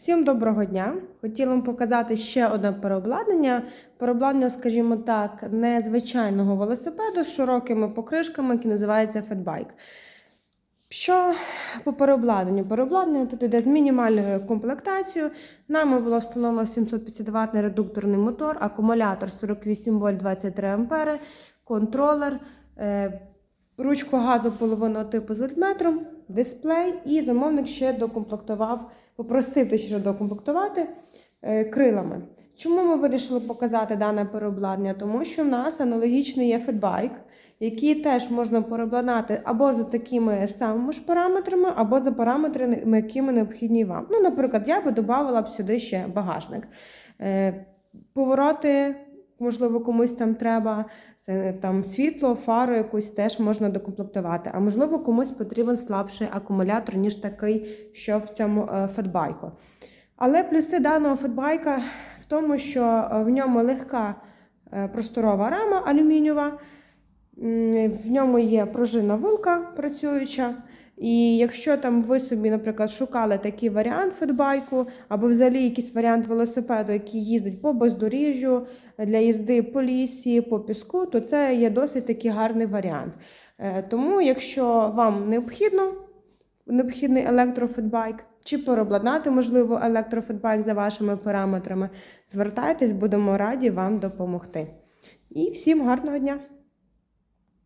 Всім доброго дня! Хотіла вам показати ще одне переобладнання. Переобладнання, скажімо так, незвичайного велосипеду з широкими покришками, який називається фетбайк. Що по переобладнанню? Переобладнання тут йде з мінімальною комплектацією. Нами було встановлено 750 ватний редукторний мотор, акумулятор 48 вольт 23 ампери, контролер, е, ручку газу половинного типу з вольтметром, дисплей, і замовник ще докомплектував, попросив точніше докомплектувати е, крилами. Чому ми вирішили показати дане переобладнання? Тому що в нас аналогічний є фетбайк, який теж можна переобладнати або за такими ж самими ж параметрами, або за параметрами, якими необхідні вам. Ну, наприклад, я би додавала б сюди ще багажник. Е, Повороти, можливо, комусь там треба, там світло, фару якусь теж можна докомплектувати. А можливо, комусь потрібен слабший акумулятор, ніж такий, що в цьому е, фетбайку. Але плюси даного фетбайка в тому, що е, в ньому легка е, просторова рама алюмінієва, в ньому є пружинна вилка працююча. І якщо там ви собі, наприклад, шукали такий варіант фетбайку, або взагалі якийсь варіант велосипеду, який їздить по бездоріжжю для їзди по лісі, по піску, то це є досить такий гарний варіант. Е, Тому, якщо вам необхідно необхідний електрофетбайк, чи переобладнати, можливо, електрофетбайк за вашими параметрами, звертайтесь, будемо раді вам допомогти. І всім гарного дня!